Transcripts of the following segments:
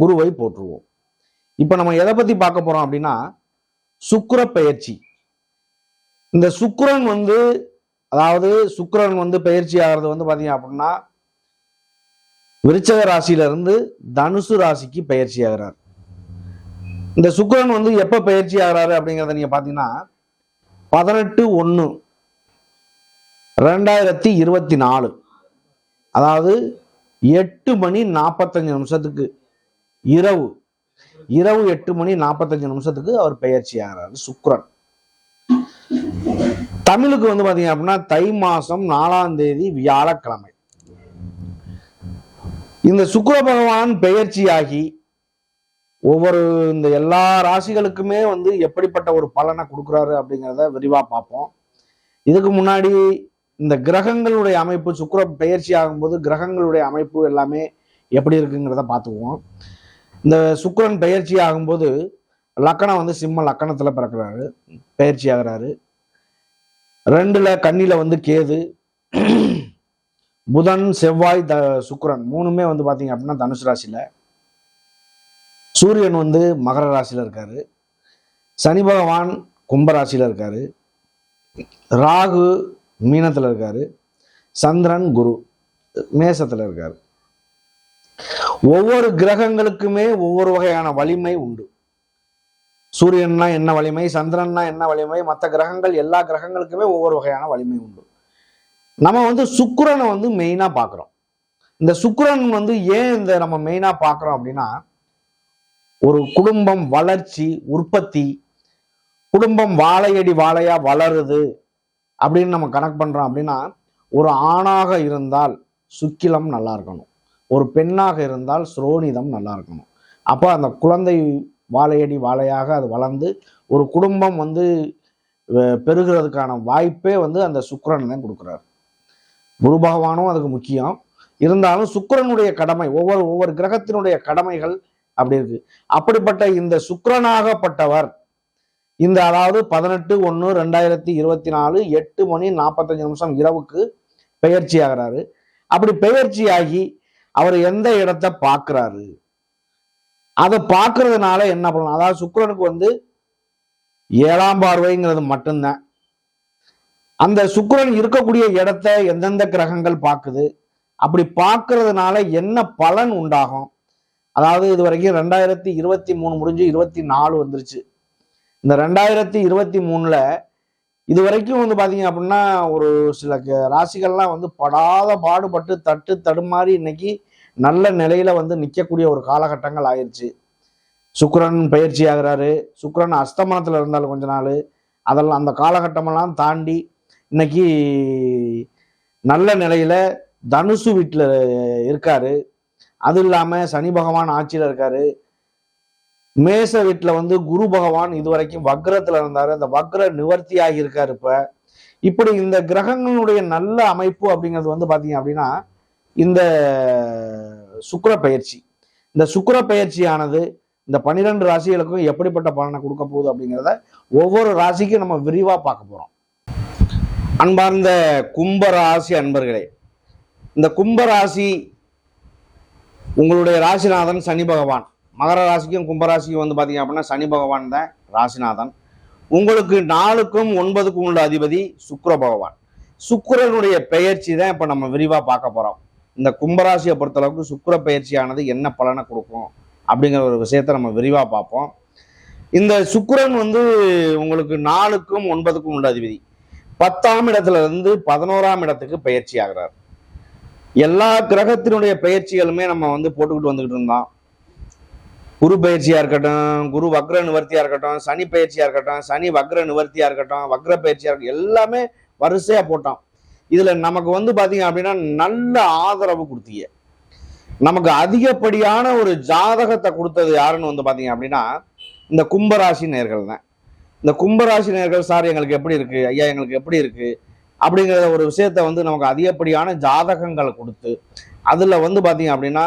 குருவை போற்றுவோம். இப்போ நம்ம எதை பத்தி பார்க்க போறோம் அப்படின்னா சுக்கர பயிற்சி இந்த சுக்கரன் வந்து அதாவது சுக்கரன் வந்து பயிற்சி ஆகிறது வந்து பார்த்தீங்க அப்படின்னா விருச்சக ராசியில இருந்து தனுசு ராசிக்கு பயிற்சி ஆகிறார். இந்த சுக்கரன் வந்து எப்போ பயிற்சி ஆகிறாரு அப்படிங்கிறத நீங்கள் பார்த்தீங்கன்னா பதினெட்டு ஒன்று ரெண்டாயிரத்தி இருபத்தி நாலு. அதாவது எட்டு மணி நாற்பத்தஞ்சு நிமிஷத்துக்கு. இரவு. இரவு எட்டு மணி நாற்பத்தஞ்சு நிமிஷத்துக்கு அவர் பெயர்ச்சி ஆகிறாரு சுக்ரன். தமிழுக்கு வந்து பாத்தீங்க அப்படின்னா தை மாசம் நாலாம் தேதி வியாழக்கிழமை. இந்த சுக்ர பகவான் பெயர்ச்சியாகி ஒவ்வொரு இந்த எல்லா ராசிகளுக்குமே வந்து எப்படிப்பட்ட ஒரு பலனை கொடுக்குறாரு அப்படிங்கிறத விரிவாக பார்ப்போம். இதுக்கு முன்னாடி இந்த கிரகங்களுடைய அமைப்பு சுக்ர பெயர்ச்சி ஆகும்போது கிரகங்களுடைய அமைப்பு எல்லாமே எப்படி இருக்குங்கிறத பார்த்துக்குவோம். இந்த சுக்கரன் பெயர்ச்சி ஆகும்போது லக்கணம் வந்து சிம்ம லக்கணத்தில் பிறக்கிறாரு. பயிற்சி ஆகிறாரு. ரெண்டுல கண்ணில வந்து கேது. புதன் செவ்வாய் த சுக்கரன் மூணுமே வந்து பார்த்தீங்க அப்படின்னா தனுசு ராசியில். சூரியன் வந்து மகர ராசியில் இருக்காரு. சனி பகவான் கும்பராசியில் இருக்காரு. ராகு மீனத்தில் இருக்காரு. சந்திரன் குரு மேசத்தில் இருக்காரு. ஒவ்வொரு கிரகங்களுக்குமே ஒவ்வொரு வகையான வலிமை உண்டு. சூரியன்னா என்ன வலிமை? சந்திரன்னா என்ன வலிமை? மற்ற கிரகங்கள் எல்லா கிரகங்களுக்குமே ஒவ்வொரு வகையான வலிமை உண்டு. நம்ம வந்து சுக்கரனை வந்து மெயினாக பார்க்குறோம். இந்த சுக்கரன் வந்து ஏன் இந்த நம்ம மெயினாக பார்க்குறோம் அப்படின்னா ஒரு குடும்பம் வளர்ச்சி உற்பத்தி குடும்பம் வாழையடி வாழையா வளருது அப்படின்னு நம்ம கணக்கு பண்ணுறோம் அப்படின்னா ஒரு ஆணாக இருந்தால் சுக்கிலம் நல்லா இருக்கணும். ஒரு பெண்ணாக இருந்தால் சுரோனிதம் நல்லா இருக்கணும். அப்போ அந்த குழந்தை வாழையடி வாழையாக அது வளர்ந்து ஒரு குடும்பம் வந்து பெறுகிறதுக்கான பெருகிறதுக்கான வாய்ப்பே வந்து அந்த சுக்கரன் தான் கொடுக்குறாரு. குரு பகவானும் அதுக்கு முக்கியம். இருந்தாலும் சுக்கரனுடைய கடமை ஒவ்வொரு ஒவ்வொரு கிரகத்தினுடைய கடமைகள் அப்படி இருக்கு. அப்படிப்பட்ட இந்த சுக்கரனாகப்பட்டவர் இந்த அதாவது பதினெட்டு ஒன்று ரெண்டாயிரத்தி இருபத்தி நாலு எட்டு மணி நாற்பத்தஞ்சு நிமிஷம் இரவுக்கு பெயர்ச்சி ஆகிறாரு. அப்படி பெயர்ச்சியாகி அவர் எந்த இடத்த பார்க்குறாரு? அதை பார்க்கறதுனால என்ன பண்ணலாம்? அதாவது சுக்கிரனுக்கு வந்து ஏழாம் பார்வைங்கிறது மட்டும்தான். அந்த சுக்கரன் இருக்கக்கூடிய இடத்த எந்தெந்த கிரகங்கள் பார்க்குது? அப்படி பார்க்கறதுனால என்ன பலன் உண்டாகும்? அதாவது இது வரைக்கும் ரெண்டாயிரத்தி இருபத்தி மூணு முடிஞ்சு இருபத்தி நாலு வந்துருச்சு. இந்த ரெண்டாயிரத்தி இருபத்தி மூணுல இது வரைக்கும் வந்து பார்த்தீங்க அப்படின்னா ஒரு சில க- ராசிகள்லாம் வந்து படாத பாடுபட்டு தட்டு தடுமாறி இன்னைக்கு நல்ல நிலையில வந்து நிற்கக்கூடிய ஒரு காலகட்டங்கள் ஆயிடுச்சு சுக்கரன் பயிற்சி ஆகிறாரு. சுக்கரன் அஸ்தமனத்தில் இருந்தாலும் கொஞ்ச நாள். அதெல்லாம் அந்த காலகட்டமெல்லாம் தாண்டி இன்னைக்கு நல்ல நிலையில தனுசு வீட்டில் இருக்காரு. அது இல்லாமல் சனி பகவான் ஆட்சியில் இருக்காரு. மேச வீட்டில் வந்து குரு பகவான் இது வரைக்கும் வக்ரத்துல இருந்தார். அந்த வக்ர நிவர்த்தி ஆகியிருக்கார் இப்போ. இப்படி இந்த கிரகங்களுடைய நல்ல அமைப்பு அப்படிங்கிறது வந்து பார்த்தீங்க அப்படின்னா இந்த சுக்கர பயிற்சி. இந்த சுக்கர பயிற்சியானது இந்த பன்னிரெண்டு ராசிகளுக்கும் எப்படிப்பட்ட பலனை கொடுக்க போகுது அப்படிங்கிறத ஒவ்வொரு ராசிக்கும் நம்ம விரிவாக பார்க்க போகிறோம் அன்பார்ந்த கும்ப ராசி அன்பர்களே இந்த கும்ப ராசி உங்களுடைய ராசிநாதன் சனி பகவான். மகர ராசிக்கும் கும்பராசிக்கும் வந்து பார்த்தீங்க அப்படின்னா சனி பகவான் தான் ராசிநாதன். உங்களுக்கு நாலுக்கும் ஒன்பதுக்கும் உள்ள அதிபதி சுக்கர பகவான். சுக்கரனுடைய பெயர்ச்சி தான் இப்போ நம்ம விரிவாக பார்க்க போகிறோம் இந்த கும்பராசியை பொறுத்தளவுக்கு சுக்கர பெயர்ச்சியானது என்ன பலனை கொடுக்கும் அப்படிங்கிற ஒரு விஷயத்த நம்ம விரிவாக பார்ப்போம். இந்த சுக்கரன் வந்து உங்களுக்கு நாலுக்கும் ஒன்பதுக்கும் உள்ள அதிபதி. பத்தாம் இடத்துல இருந்து பதினோராம் இடத்துக்கு பயிற்சி ஆகிறார். எல்லா கிரகத்தினுடைய பயிற்சிகளுமே நம்ம வந்து போட்டுக்கிட்டு வந்துக்கிட்டு இருந்தோம். குரு பயிற்சியா இருக்கட்டும் குரு வக்ர நிவர்த்தியா இருக்கட்டும் சனி பயிற்சியா இருக்கட்டும் சனி வக்ர நிவர்த்தியா இருக்கட்டும் வக்ர பயிற்சியா இருக்கட்டும் எல்லாமே வரிசையா போட்டோம். இதுல நமக்கு வந்து பாத்தீங்க அப்படின்னா நல்ல ஆதரவு கொடுத்தீங்க. நமக்கு அதிகப்படியான ஒரு ஜாதகத்தை கொடுத்தது யாருன்னு வந்து பாத்தீங்க அப்படின்னா இந்த கும்பராசி நேர்கள் தான். இந்த கும்பராசி நேர்கள் சார் எங்களுக்கு எப்படி இருக்கு? ஐயா எங்களுக்கு எப்படி இருக்கு? அப்படிங்கிற ஒரு விஷயத்த வந்து நமக்கு அதிகப்படியான ஜாதகங்களை கொடுத்து அதுல வந்து பாத்தீங்க அப்படின்னா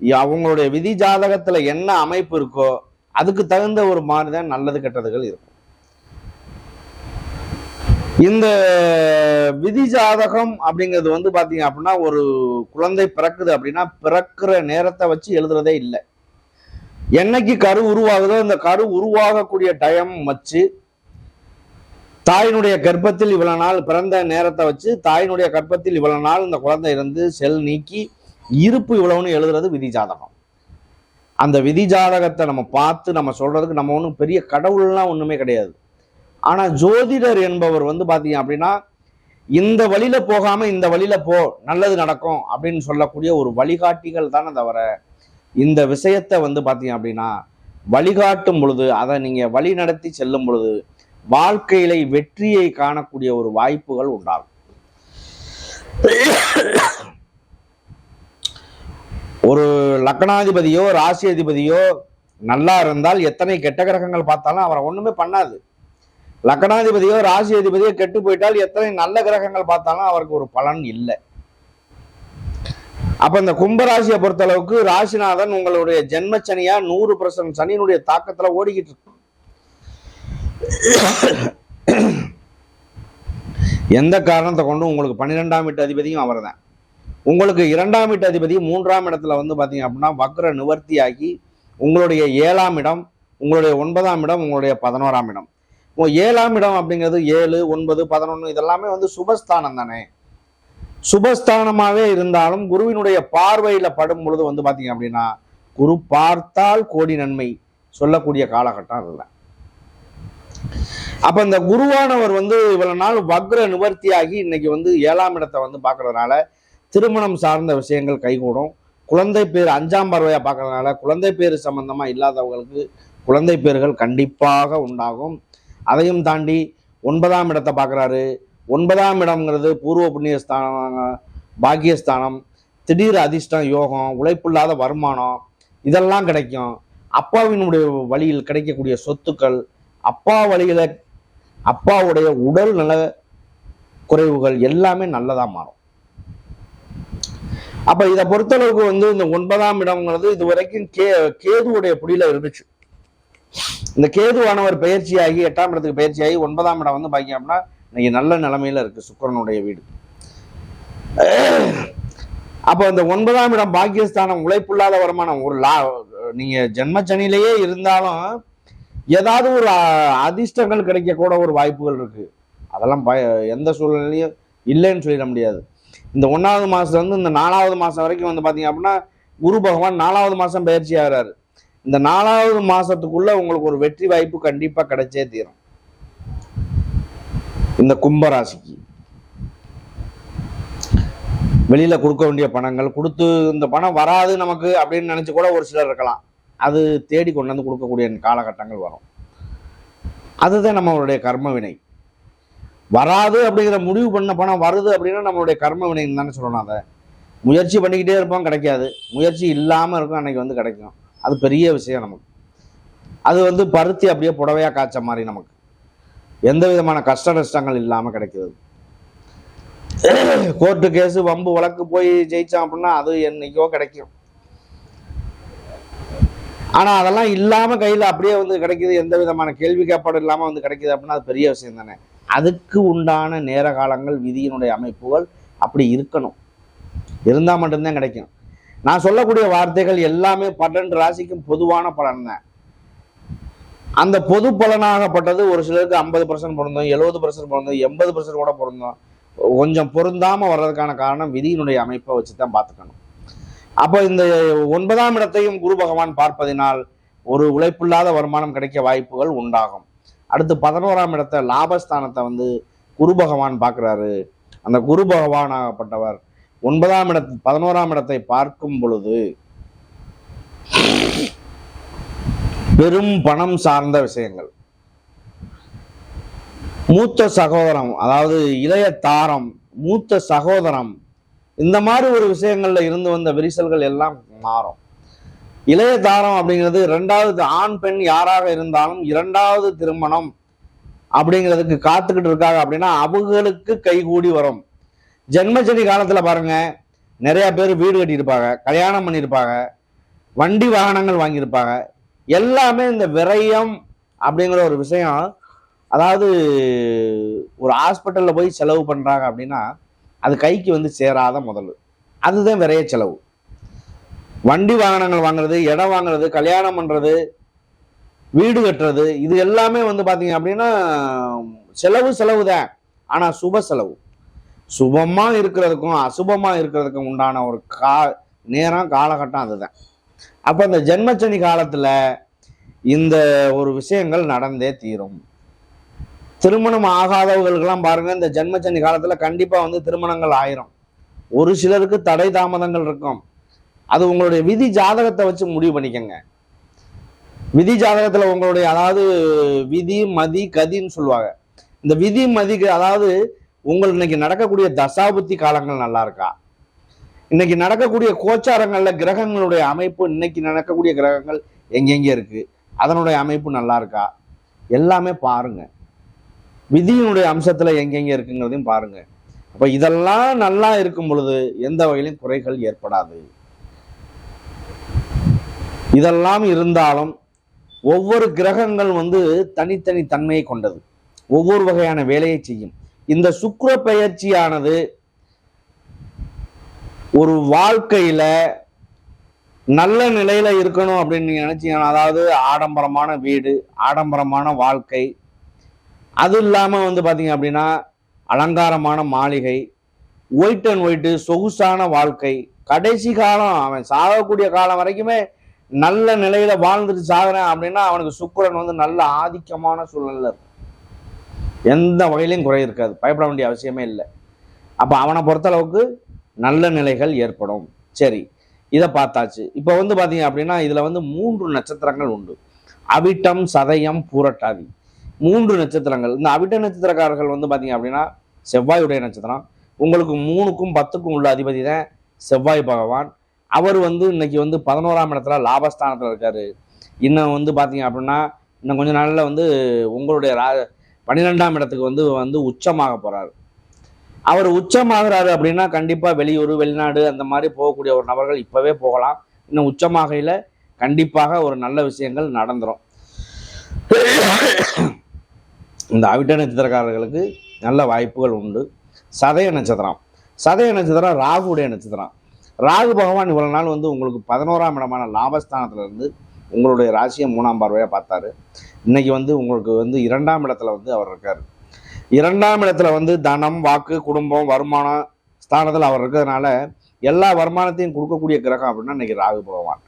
அவங்களுடைய விதி ஜாதகத்துல என்ன அமைப்பு இருக்கோ அதுக்கு தகுந்த ஒரு மாதிரி தான் நல்லது கெட்டதுகள் இருக்கும். இந்த விதி ஜாதகம் அப்படிங்கிறது வந்து பாத்தீங்க அப்படின்னா ஒரு குழந்தை பிறக்குது அப்படின்னா பிறக்கிற நேரத்தை வச்சு எழுதுறதே இல்லை. என்னைக்கு கரு உருவாகுதோ இந்த கரு உருவாகக்கூடிய டைம் வச்சு தாயினுடைய கர்ப்பத்தில் இவ்வளவு நாள் பிறந்த நேரத்தை வச்சு தாயினுடைய கர்ப்பத்தில் இவ்வளவு நாள் இந்த குழந்தை இருந்து செல் நீக்கி இருப்பு இவ்வளவுன்னு எழுதுறது விதி ஜாதகம் அந்த விதி ஜாதகத்தை நம்ம பார்த்து நம்ம சொல்றதுக்கு நம்ம ஒன்றும் பெரிய கடவுள்லாம் ஒன்றுமே கிடையாது. ஆனால் ஜோதிடர் என்பவர் வந்து பார்த்தீங்க அப்படின்னா இந்த வழியில் போகாமல் இந்த வழியில் போ நல்லது நடக்கும் அப்படின்னு சொல்லக்கூடிய ஒரு வழிகாட்டிகள் தானே தவிர இந்த விஷயத்தை வந்து பார்த்தீங்க அப்படின்னா வழிகாட்டும் பொழுது அதை நீங்கள் வழி நடத்தி செல்லும் பொழுது வாழ்க்கையில வெற்றியை காணக்கூடிய ஒரு வாய்ப்புகள் உண்டாகும். ஒரு லக்னாதிபதியோ ராசி அதிபதியோ நல்லா இருந்தால் எத்தனை கெட்ட கிரகங்கள் பார்த்தாலும் அவரை ஒன்றுமே பண்ணாது. லக்னாதிபதியோ ராசி அதிபதியோ கெட்டு போயிட்டால் எத்தனை நல்ல கிரகங்கள் பார்த்தாலும் அவருக்கு ஒரு பலன் இல்லை. அப்ப இந்த கும்பராசியை பொறுத்த அளவுக்கு ராசிநாதன் உங்களுடைய ஜென்மச்சனியா நூறு பர்சன்ட் சனியினுடைய தாக்கத்துல ஓடிக்கிட்டு இருக்கு. எந்த காரணத்தை கொண்டும் உங்களுக்கு பன்னிரெண்டாம் வீட்டு அதிபதியும் அவர் தான் உங்களுக்கு இரண்டாம் வீட்டு அதிபதி மூன்றாம் இடத்துல வந்து பார்த்தீங்க அப்படின்னா வக்ர நிவர்த்தியாகி உங்களுடைய ஏழாம் இடம் உங்களுடைய ஒன்பதாம் இடம் உங்களுடைய பதினோராம் இடம். இப்போ ஏழாம் இடம் அப்படிங்கிறது ஏழு ஒன்பது பதினொன்று இதெல்லாமே வந்து சுபஸ்தானம் தானே. சுபஸ்தானமாகவே இருந்தாலும் குருவினுடைய பார்வையில் படும் பொழுது வந்து பார்த்தீங்க அப்படின்னா குரு பார்த்தால் கோடி நன்மை சொல்லக்கூடிய காலகட்டம் இல்லை அப்ப இந்த குருவானவர் வந்து இவ்வளவு நாள் வக்ர நிவர்த்தியாகி இன்னைக்கு வந்து ஏழாம் இடத்தை வந்து பார்க்கறதுனால திருமணம் சார்ந்த விஷயங்கள் கைகூடும். குழந்தை பேர் அஞ்சாம் பார்வையாக பார்க்கறதுனால குழந்தை பேர் சம்மந்தமாக இல்லாதவங்களுக்கு குழந்தை பேர்கள் கண்டிப்பாக உண்டாகும். அதையும் தாண்டி ஒன்பதாம் இடத்தை பார்க்குறாரு. ஒன்பதாம் இடம்ங்கிறது பூர்வ புண்ணியஸ்தானம் பாக்கியஸ்தானம் திடீர் அதிர்ஷ்டம் யோகம் உழைப்பில்லாத வருமானம் இதெல்லாம் கிடைக்கும். அப்பாவினுடைய வழியில் கிடைக்கக்கூடிய சொத்துக்கள் அப்பா வழியில் அப்பாவுடைய உடல் நல குறைவுகள் எல்லாமே நல்லதாக மாறும். அப்ப இதை பொறுத்தளவுக்கு வந்து இந்த ஒன்பதாம் இடம்ங்கிறது இது வரைக்கும் கே கேதுவுடைய புடியில இருந்துச்சு. இந்த கேதுவானவர் பயிற்சியாகி எட்டாம் இடத்துக்கு பயிற்சியாகி ஒன்பதாம் இடம் வந்து பாக்கி அப்படின்னா இன்னைக்கு நல்ல நிலைமையில இருக்கு சுக்கிரனுடைய வீடு. அப்போ இந்த ஒன்பதாம் இடம் பாக்கியஸ்தானம் உழைப்பில்லாத வருமானம் ஒரு லா நீங்க ஜென்மச்சனிலேயே இருந்தாலும் ஏதாவது ஒரு அதிர்ஷ்டங்கள் கிடைக்க கூட ஒரு வாய்ப்புகள் இருக்கு. அதெல்லாம் பய எந்த சூழ்நிலையும் இல்லைன்னு சொல்லிட முடியாது. இந்த ஒன்றாவது மாதத்துலேருந்து இந்த நாலாவது மாதம் வரைக்கும் வந்து பார்த்தீங்க அப்படின்னா குரு பகவான் நாலாவது மாதம் பயிற்சி ஆகிறாரு. இந்த நாலாவது மாதத்துக்குள்ளே உங்களுக்கு ஒரு வெற்றி வாய்ப்பு கண்டிப்பாக கிடைச்சே தீரும். இந்த கும்பராசிக்கு. வெளியில் கொடுக்க வேண்டிய பணங்கள் கொடுத்து இந்த பணம் வராது நமக்கு அப்படின்னு நினச்சி கூட ஒரு சிலர் இருக்கலாம். அது தேடி கொண்டு வந்து கொடுக்கக்கூடிய காலகட்டங்கள் வரும். அதுதான் நம்மளுடைய கர்ம வினை. வராது அப்படிங்கிற முடிவு பண்ண பணம் வருது அப்படின்னா நம்மளுடைய கர்ம வினைன்னு தானே சொல்லணும் அதை. முயற்சி பண்ணிக்கிட்டே இருப்போம் கிடைக்காது. முயற்சி இல்லாமல் இருக்கும் அன்னைக்கு வந்து கிடைக்கும். அது பெரிய விஷயம் நமக்கு. அது வந்து பருத்தி அப்படியே புடவையாக காய்ச்ச மாதிரி நமக்கு. எந்த விதமான கஷ்ட நஷ்டங்கள் இல்லாமல் கிடைக்கிறது. கோர்ட்டு கேஸு வம்பு வழக்கு போய் ஜெயித்தோம் அப்படின்னா அது என்னைக்கோ கிடைக்கும். ஆனால் அதெல்லாம் இல்லாமல் கையில் அப்படியே வந்து கிடைக்கிது. எந்த விதமான கேள்வி கேட்பாடு இல்லாமல் வந்து கிடைக்கிது அப்படின்னா அது பெரிய விஷயம் தானே. அதுக்கு உண்டான நேர காலங்கள் விதியினுடைய அமைப்புகள் அப்படி இருக்கணும். இருந்தால் மட்டும்தான் கிடைக்கும். நான் சொல்லக்கூடிய வார்த்தைகள் எல்லாமே பன்னெண்டு ராசிக்கும் பொதுவான பலன் தான். அந்த பொது பலனாகப்பட்டது ஒரு சிலருக்கு ஐம்பது பர்சன்ட் பிறந்தோம் எழுபது பர்சன்ட் பிறந்தோம் எண்பது பர்சன்ட் கூட பிறந்தோம் கொஞ்சம் பொருந்தாமல் வர்றதுக்கான காரணம் விதியினுடைய அமைப்பை வச்சு தான் பார்த்துக்கணும். அப்போ இந்த ஒன்பதாம் இடத்தையும் குரு பகவான் பார்ப்பதினால் ஒரு உழைப்பில்லாத வருமானம் கிடைக்க வாய்ப்புகள் உண்டாகும். அடுத்து பதினோராம் இடத்தை லாபஸ்தானத்தை வந்து குரு பகவான் பார்க்குறாரு. அந்த குரு பகவான் ஆகப்பட்டவர். ஒன்பதாம் இடத்து பதினோராம் இடத்தை பார்க்கும் பொழுது பெரும் பணம் சார்ந்த விஷயங்கள். மூத்த சகோதரம் அதாவது இளைய தாரம் மூத்த சகோதரம் இந்த மாதிரி ஒரு விஷயங்கள்ல இருந்து வந்த விரிசல்கள் எல்லாம் மாறும். இளைய தாரம் அப்படிங்கிறது ரெண்டாவது ஆண் பெண் யாராக இருந்தாலும் இரண்டாவது திருமணம் அப்படிங்கிறதுக்கு காத்துக்கிட்டு இருக்காங்க அப்படின்னா அவங்களுக்கு கைகூடி வரும். ஜென்மச்சனி காலத்தில் பாருங்க நிறைய பேர் வீடு கட்டியிருப்பாங்க கல்யாணம் பண்ணியிருப்பாங்க வண்டி வாகனங்கள் வாங்கியிருப்பாங்க. எல்லாமே இந்த விரயம் அப்படிங்கிற ஒரு விஷயம். அதாவது ஒரு ஹாஸ்பிட்டலில் போய் செலவு பண்ணுறாங்க அப்படின்னா அது கைக்கு வந்து சேராத முதல். அதுதான் விரைய செலவு. வண்டி வாகனங்கள் வாங்குறது இடம் வாங்குறது கல்யாணம் பண்ணுறது வீடு கட்டுறது இது எல்லாமே வந்து பார்த்தீங்க அப்படின்னா செலவு செலவு தான் ஆனால் சுப செலவு. சுபமாக இருக்கிறதுக்கும் அசுபமாக இருக்கிறதுக்கும் உண்டான ஒரு கா நேரம் காலகட்டம் அதுதான். அப்போ இந்த ஜென்மச்சனி காலத்தில் இந்த ஒரு விஷயங்கள் நடந்தே தீரும். திருமணம் ஆகாதவர்களுக்கெல்லாம் பாருங்கள் இந்த ஜென்மச்சனி காலத்தில் கண்டிப்பாக வந்து திருமணங்கள் ஆயிரும். ஒரு சிலருக்கு தடை தாமதங்கள் இருக்கும். அது உங்களுடைய விதி ஜாதகத்தை வச்சு முடிவு பண்ணிக்கங்க. விதி ஜாதகத்தில் உங்களுடைய அதாவது விதி மதி கதின்னு சொல்லுவாங்க. இந்த விதி மதிக்கு அதாவது உங்களுக்கு இன்னைக்கு நடக்கக்கூடிய தசாபுத்தி காலங்கள் நல்லா இருக்கா? இன்னைக்கு நடக்கக்கூடிய கோச்சாரங்களில் கிரகங்களுடைய அமைப்பு இன்னைக்கு நடக்கக்கூடிய கிரகங்கள் எங்கெங்கே இருக்கு? அதனுடைய அமைப்பு நல்லா இருக்கா? எல்லாமே பாருங்க. விதியினுடைய அம்சத்தில் எங்கெங்கே இருக்குங்கிறதையும் பாருங்க. அப்போ இதெல்லாம் நல்லா இருக்கும் பொழுது எந்த வகையிலும் குறைகள் ஏற்படாது. இதெல்லாம் இருந்தாலும் ஒவ்வொரு கிரகங்கள் வந்து தனித்தனி தன்மையை கொண்டது. ஒவ்வொரு வகையான வேலையை செய்யும். இந்த சுக்கர பெயர்ச்சியானது ஒரு வாழ்க்கையில நல்ல நிலையில இருக்கணும் அப்படின்னு நீங்க நினைச்சீங்கன்னா அதாவது ஆடம்பரமான வீடு ஆடம்பரமான வாழ்க்கை அது இல்லாம வந்து பாத்தீங்க அப்படின்னா அலங்காரமான மாளிகை ஒயிட் அண்ட் ஒயிட்டு சொகுசான வாழ்க்கை கடைசி காலம் அவன் சாகக்கூடிய காலம் வரைக்குமே நல்ல நிலையில வாழ்ந்துட்டு சாகுறேன் அப்படின்னா அவனுக்கு சுக்கிரன் வந்து நல்ல ஆதிக்கமான சூழ்நிலை இருக்கும். எந்த வகையிலையும் குறை இருக்காது. பயப்பட வேண்டிய அவசியமே இல்லை. அப்போ அவனை பொறுத்தளவுக்கு நல்ல நிலைகள் ஏற்படும். சரி இதை பார்த்தாச்சு. இப்போ வந்து பார்த்தீங்க அப்படின்னா இதில் வந்து மூன்று நட்சத்திரங்கள் உண்டு. அவிட்டம் சதயம் பூரட்டாதி. மூன்று நட்சத்திரங்கள். இந்த அவிட்ட நட்சத்திரக்காரர்கள் வந்து பார்த்தீங்க அப்படின்னா செவ்வாயுடைய நட்சத்திரம். உங்களுக்கு மூணுக்கும் பத்துக்கும் உள்ள அதிபதி தான் செவ்வாய் பகவான். அவர் வந்து இன்னைக்கு வந்து பதினோராம் இடத்துல லாபஸ்தானத்தில் இருக்காரு. இன்னும் வந்து பார்த்தீங்க அப்படின்னா இன்னும் கொஞ்ச நாளில் வந்து உங்களுடைய ரா பன்னிரெண்டாம் இடத்துக்கு வந்து வந்து உச்சமாக போகிறார் அவர் உச்சமாகிறாரு அப்படின்னா கண்டிப்பாக வெளியூர் வெளிநாடு அந்த மாதிரி போகக்கூடிய ஒரு நபர்கள் இப்போவே போகலாம். இன்னும் உச்சமாகையில் கண்டிப்பாக ஒரு நல்ல விஷயங்கள் நடந்துரும். இந்த அவிட்ட நட்சத்திரக்காரர்களுக்கு நல்ல வாய்ப்புகள் உண்டு. சதய நட்சத்திரம். சதய நட்சத்திரம் ராகுடைய நட்சத்திரம். ராகு பகவான் இவ்வளவு நாள் வந்து உங்களுக்கு பதினோராம் இடமான லாபஸ்தானத்துல இருந்து உங்களுடைய ராசியை மூணாம் பார்வையாக பார்த்தாரு. இன்னைக்கு வந்து உங்களுக்கு வந்து இரண்டாம் இடத்துல வந்து அவர் இருக்காரு. இரண்டாம் இடத்துல வந்து தனம் வாக்கு குடும்பம் வருமானம் ஸ்தானத்தில் அவர் இருக்கிறதுனால எல்லா வருமானத்தையும் கொடுக்கக்கூடிய கிரகம் அப்படின்னா இன்னைக்கு ராகு பகவான்.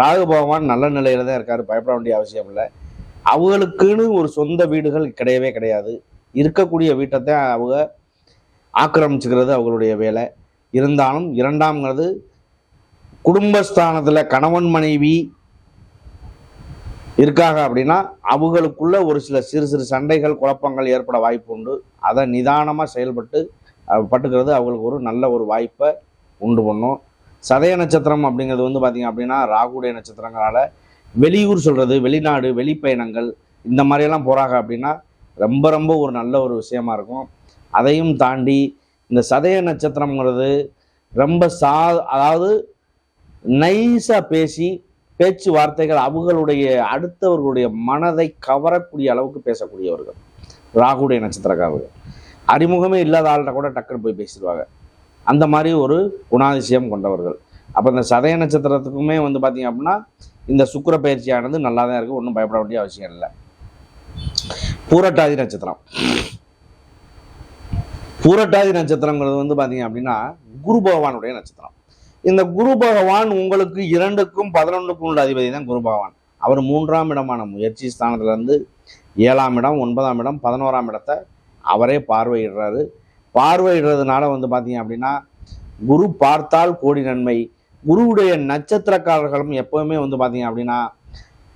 ராகு பகவான் நல்ல நிலையில தான் இருக்காரு பயப்பட வேண்டிய அவசியம் இல்லை. அவங்களுக்குன்னு ஒரு சொந்த வீடுகள் கிடையவே கிடையாது. இருக்கக்கூடிய வீட்டை தான் அவங்க ஆக்கிரமிச்சுக்கிறது அவங்களுடைய வேலை. இருந்தாலும் இரண்டாம்ங்கிறது குடும்பஸ்தானத்தில் கணவன் மனைவி இருக்காங்க அப்படின்னா அவங்களுக்குள்ள ஒரு சில சிறு சிறு சண்டைகள் குழப்பங்கள் ஏற்பட வாய்ப்பு உண்டு. அதை நிதானமாக செயல்பட்டு பட்டுக்கிறது அவங்களுக்கு ஒரு நல்ல ஒரு வாய்ப்பை உண்டு பண்ணும். சதய நட்சத்திரம் அப்படிங்கிறது வந்து பார்த்திங்க அப்படின்னா ராகுடைய நட்சத்திரங்களால் வெளியூர் சொல்கிறது வெளிநாடு வெளிப்பயணங்கள் இந்த மாதிரியெல்லாம் போகிறாங்க அப்படின்னா ரொம்ப ரொம்ப ஒரு நல்ல ஒரு விஷயமா இருக்கும். அதையும் தாண்டி இந்த சதய நட்சத்திரம்ங்கிறது ரொம்ப சா அதாவது நைஸாக பேசி பேச்சுவார்த்தைகள் அவர்களுடைய அடுத்தவர்களுடைய மனதை கவரக்கூடிய அளவுக்கு பேசக்கூடியவர்கள். ராகுடைய நட்சத்திரக்காரர்கள். அறிமுகமே இல்லாத ஆள்கிட்ட கூட டக்குன்னு போய் பேசிடுவாங்க. அந்த மாதிரி ஒரு குணாதிசயம் கொண்டவர்கள். அப்போ இந்த சதய நட்சத்திரத்துக்குமே வந்து பார்த்திங்க அப்படின்னா இந்த சுக்கிர பயிற்சியானது நல்லா தான் இருக்குது ஒன்றும் பயப்பட வேண்டிய அவசியம் இல்லை. பூரட்டாதி நட்சத்திரம். பூரட்டாதி நட்சத்திரங்கிறது வந்து பார்த்தீங்க அப்படின்னா குரு பகவானுடைய நட்சத்திரம். இந்த குரு பகவான் உங்களுக்கு இரண்டுக்கும் பதினொன்றுக்கும் உள்ள அதிபதி தான் குரு பகவான். அவர் மூன்றாம் இடமான முயற்சி ஸ்தானத்துலேருந்து ஏழாம் இடம் ஒன்பதாம் இடம் பதினோராம் இடத்தை அவரே பார்வையிடுறாரு. பார்வையிடுறதுனால வந்து பார்த்தீங்க அப்படின்னா குரு பார்த்தால் கோடி நன்மை. குருவுடைய நட்சத்திரக்காரர்களும் எப்பவுமே வந்து பார்த்தீங்க அப்படின்னா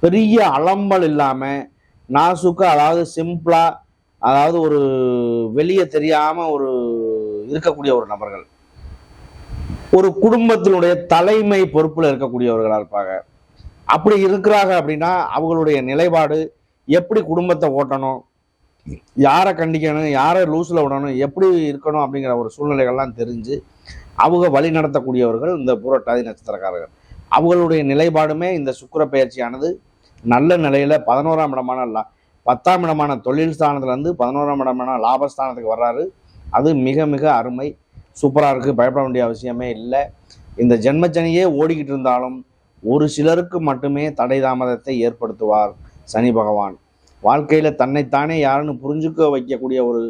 பெரிய அலம்பல் இல்லாமல் நாசுக்கு அதாவது சிம்பிளாக அதாவது ஒரு வெளியே தெரியாம ஒரு இருக்கக்கூடிய ஒரு நபர்கள். ஒரு குடும்பத்தினுடைய தலைமை பொறுப்பில் இருக்கக்கூடியவர்களாக இருப்பாங்க. அப்படி இருக்கிறாங்க அப்படின்னா அவங்களுடைய நிலைப்பாடு எப்படி குடும்பத்தை ஓட்டணும் யாரை கண்டிக்கணும் யாரை லூஸில் விடணும் எப்படி இருக்கணும் அப்படிங்கிற ஒரு சூழ்நிலைகள்லாம் தெரிஞ்சு அவங்க வழி நடத்தக்கூடியவர்கள் இந்த பூரட்டாதி நட்சத்திரக்காரர்கள். அவங்களுடைய நிலைப்பாடுமே இந்த சுக்கிர பயிற்சியானது நல்ல நிலையில் பதினோராம் இடமான பத்தாம் இடமான தொழில் ஸ்தானத்துலேருந்து பதினோராம் இடமான லாபஸ்தானத்துக்கு வர்றாரு. அது மிக மிக அருமை. சூப்பராக இருக்குது பயப்பட வேண்டிய அவசியமே இல்லை. இந்த ஜென்மச்சனியே ஓடிக்கிட்டு இருந்தாலும் ஒரு சிலருக்கு மட்டுமே தடை தாமதத்தை ஏற்படுத்துவார் சனி பகவான். வாழ்க்கையில் தன்னைத்தானே யாருன்னு புரிஞ்சுக்க வைக்கக்கூடிய ஒரு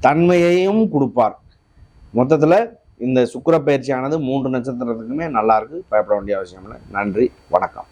தன்மையையும் கொடுப்பார். மொத்தத்தில் இந்த சுக்கிர பயிற்சியானது மூன்று நட்சத்திரத்துக்குமே நல்லாயிருக்கு பயப்பட வேண்டிய அவசியம் இல்லை. நன்றி. வணக்கம்.